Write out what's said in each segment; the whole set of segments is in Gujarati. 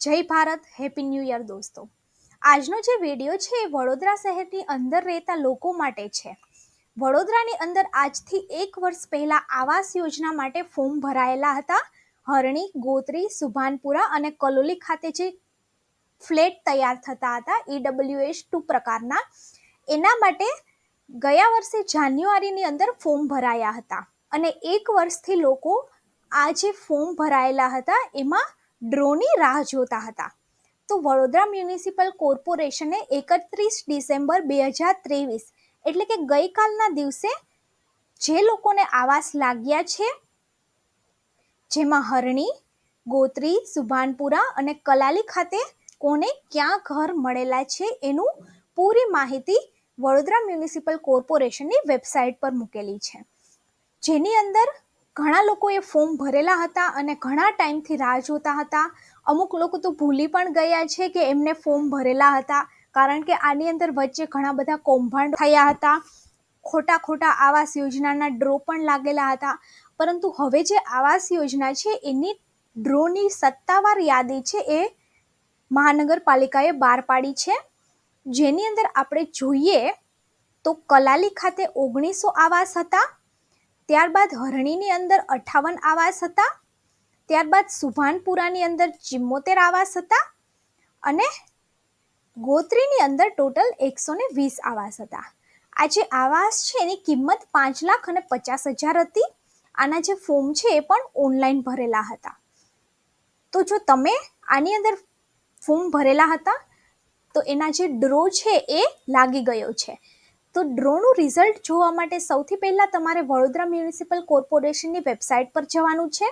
જય ભારત, હેપી ન્યૂ યર દોસ્તો. આજનો જે વીડિયો છે એ વડોદરા શહેરની અંદર રહેતા લોકો માટે છે. વડોદરાની અંદર આજથી એક વર્ષ પહેલાં આવાસ યોજના માટે ફોર્મ ભરાયેલા હતા. હરણી, ગોત્રી, સુભાનપુરા અને કલોલી ખાતે જે ફ્લેટ તૈયાર થતા હતા ઈડબ્લ્યુએસ ટુ પ્રકારના. એના માટે ગયા વર્ષે જાન્યુઆરીની અંદર ફોર્મ ભરાયા હતા. અને એક વર્ષથી લોકો આ જે ફોર્મ ભરાયેલા હતા, એમાં ડ્રોની રાહ જોતા હતા. તો વડોદરા મ્યુનિસિપલ કોર્પોરેશને એકત્રીસ ડિસેમ્બર બે હજાર ત્રેવીસ, એટલે કે ગઈકાલના દિવસે જે લોકોને આવાસ લાગ્યા છે, જેમાં હરણી, ગોત્રી, સુભાનપુરા અને કલાલી ખાતે કોને ક્યાં ઘર મળેલા છે એનું પૂરી માહિતી વડોદરા મ્યુનિસિપલ કોર્પોરેશનની વેબસાઇટ પર મૂકેલી છે. જેની અંદર ઘણા લોકો એ ફોર્મ ભરેલા હતા અને ઘણા ટાઈમથી રાહ જોતા હતા. અમુક લોકો તો ભૂલી પણ ગયા છે કે એમને ફોર્મ ભરેલા હતા, કારણ કે આની અંદર વચ્ચે ઘણા બધા કૌભાંડ થયા હતા. ખોટા ખોટા આવાસ યોજનાના ડ્રો પણ લાગેલા હતા. પરંતુ હવે જે આવાસ યોજના છે, એની ડ્રોની સત્તાવાર યાદી છે એ મહાનગરપાલિકાએ બહાર પાડી છે. જેની અંદર આપણે જોઈએ તો કલાલી ખાતે ઓગણીસો આવાસ હતા. ત્યારબાદ હરણીની અંદર અઠાવન આવાસ હતા. ત્યારબાદ સુભાનપુરાની અંદર ચિમ્મોતેર આવાસ હતા અને ગોત્રીની અંદર ટોટલ એકસો ને વીસ આવાસ હતા. આ જે આવાસ છે એની કિંમત પાંચ લાખ અને પચાસ હજાર હતી. આના જે ફોર્મ છે એ પણ ઓનલાઈન ભરેલા હતા. તો જો તમે આની અંદર ફોર્મ ભરેલા હતા, તો એના જે ડ્રો છે એ લાગી ગયો છે. તો ડ્રોનું રિઝલ્ટ જોવા માટે સૌથી પહેલાં તમારે વડોદરા મ્યુનિસિપલ કોર્પોરેશનની વેબસાઇટ પર જવાનું છે.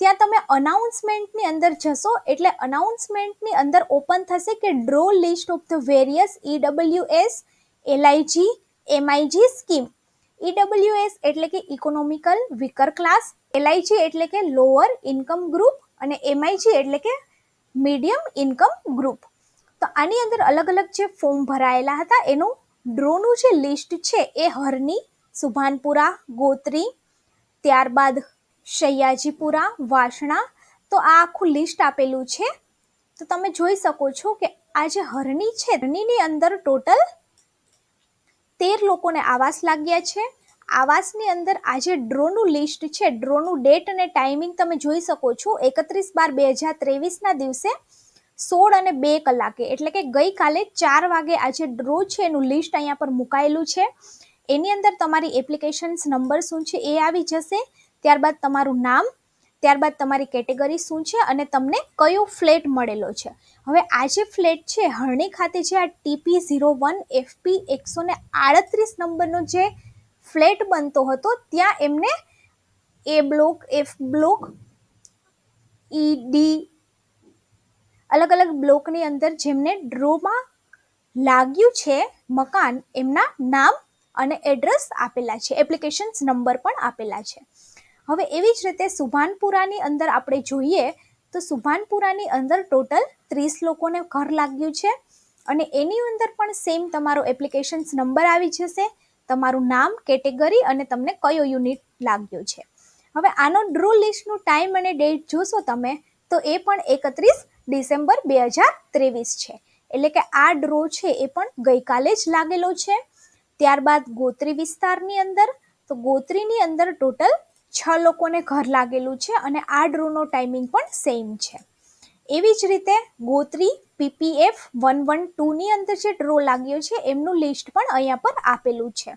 ત્યાં તમે અનાઉન્સમેન્ટની અંદર જશો, એટલે અનાઉન્સમેન્ટની અંદર ઓપન થશે કે draw list of the various EWS LIG MIG scheme. EWS એટલે કે ઇકોનોમિકલ વિકર ક્લાસ એલઆઈજી એટલે કે લોઅર ઇન્કમ ગ્રુપ, અને એમઆઈજી એટલે કે મીડિયમ ઇન્કમ ગ્રુપ. તો આની અંદર અલગ અલગ જે ફોર્મ ભરાયેલા હતા, એનું ડ્રોનું જે લિસ્ટ છે એ હરની, સુભાનપુરા, ગોત્રી, ત્યારબાદ શૈયાજીપુરા, વાસણા, તો આ આખું લિસ્ટ આપેલું છે. તો તમે જોઈ શકો છો કે આ જે હરની છે, હરણીની અંદર ટોટલ તેર લોકોને આવાસ લાગ્યા છે. આવાસની અંદર આ જે ડ્રોનું લિસ્ટ છે, ડ્રોનું ડેટ અને ટાઈમિંગ તમે જોઈ શકો છો એકત્રીસ બાર બે હજાર ત્રેવીસના દિવસે સોળ અને બે કલાકે. એટલે કે ગઈકાલે ચાર વાગે આ જે ડ્રો છે એનું લિસ્ટ અહીંયા પર મુકાયેલું છે. એની અંદર તમારી એપ્લિકેશન્સ નંબર શું છે એ આવી જશે. ત્યારબાદ તમારું નામ, ત્યારબાદ તમારી કેટેગરી શું છે અને તમને કયો ફ્લેટ મળેલો છે. હવે આ જે ફ્લેટ છે, હરણી ખાતે જે આ ટીપી ઝીરો વન એફપી એકસો ને આડત્રીસ નંબરનો જે ફ્લેટ બનતો હતો, ત્યાં એમને A block F block E D અલગ અલગ બ્લોકની અંદર જેમને ડ્રોમાં લાગ્યું છે મકાન, એમના નામ અને એડ્રેસ આપેલા છે. એપ્લિકેશન્સ નંબર પણ આપેલા છે. હવે એવી જ રીતે સુભાનપુરાની અંદર આપણે જોઈએ તો સુભાનપુરાની અંદર ટોટલ ત્રીસ લોકોને ઘર લાગ્યું છે અને એની અંદર પણ સેમ તમારો એપ્લિકેશન્સ નંબર આવી જશે, તમારું નામ કેટેગરી અને તમને કયો યુનિટ લાગ્યો છે. હવે આનો ડ્રો લિસ્ટનું ટાઈમ અને ડેટ જોશો તમે, તો એ પણ એકત્રીસ ડિસેમ્બર બે હજાર ત્રેવીસ છે. એટલે કે આ ડ્રો છે એ પણ ગઈકાલે જ લાગેલો છે. ત્યારબાદ ગોત્રી વિસ્તારની અંદર, તો ગોત્રીની અંદર ટોટલ છ લોકોને ઘર લાગેલું છે અને આ ડ્રોનો ટાઈમિંગ પણ સેમ છે. એવી જ રીતે ગોત્રી પીપીએફ વન વન ટુની અંદર જે ડ્રો લાગ્યો છે, એમનું લિસ્ટ પણ અહીંયા પર આપેલું છે.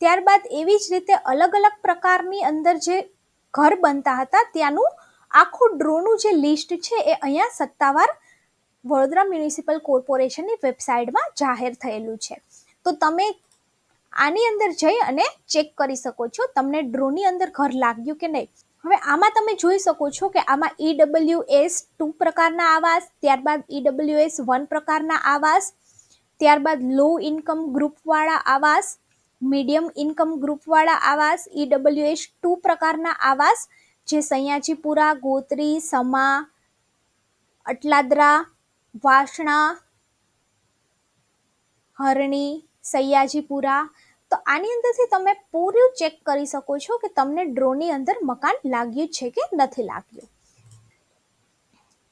ત્યારબાદ એવી જ રીતે અલગ અલગ પ્રકારની અંદર જે ઘર બનતા હતા, ત્યાંનું આખું ડ્રોનું જે લિસ્ટ છે એ અહીંયા સત્તાવાર વડોદરા મ્યુનિસિપલ કોર્પોરેશનની વેબસાઇટમાં જાહેર થયેલું છે. તો તમે આની અંદર જઈ અને ચેક કરી શકો છો તમને ડ્રોની અંદર ઘર લાગ્યું કે નહીં. હવે આમાં તમે જોઈ શકો છો કે આમાં ઈડબલ્યુ એસ ટુ પ્રકારના આવાસ, ત્યારબાદ ઈડબલ્યુ એસ વન પ્રકારના આવાસ, ત્યારબાદ લો ઇન્કમ ગ્રુપવાળા આવાસ મીડિયમ ઇન્કમ ગ્રુપવાળા આવાસ ઈડબલ્યુ એસ ટુ પ્રકારના આવાસ જે સૈયાજીપુરા ગોત્રી, સમા, અટલાદરા, વાસણા, હરણી સૈયાજીપુરા તો આની અંદરથી તમે પૂરું ચેક કરી શકો છો કે તમને ડ્રોની અંદર મકાન લાગ્યું છે કે નથી લાગ્યું.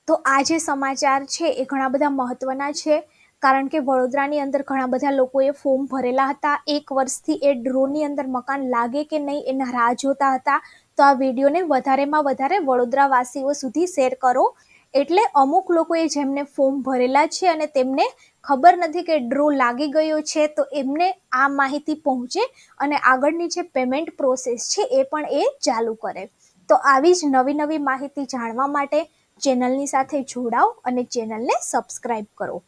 તો આ જે સમાચાર છે એ ઘણા બધા મહત્વના છે, કારણ કે વડોદરાની અંદર ઘણા બધા લોકોએ ફોર્મ ભરેલા હતા. એક વર્ષથી એ ડ્રોની અંદર મકાન લાગે કે નહીં એના રાહ જોતા હતા. તો આ વિડીયોને વધારેમાં વધારે વડોદરાવાસીઓ સુધી શેર કરો. એટલે અમુક લોકોએ જેમને ફોર્મ ભરેલા છે અને તેમને ખબર નથી કે ડ્રો લાગી ગયો છે, તો એમને આ માહિતી પહોંચે અને આગળની જે પેમેન્ટ પ્રોસેસ છે એ પણ એ ચાલુ કરે. તો આવી જ નવી નવી માહિતી જાણવા માટે ચેનલની સાથે જોડાઓ અને ચેનલને સબસ્ક્રાઈબ કરો.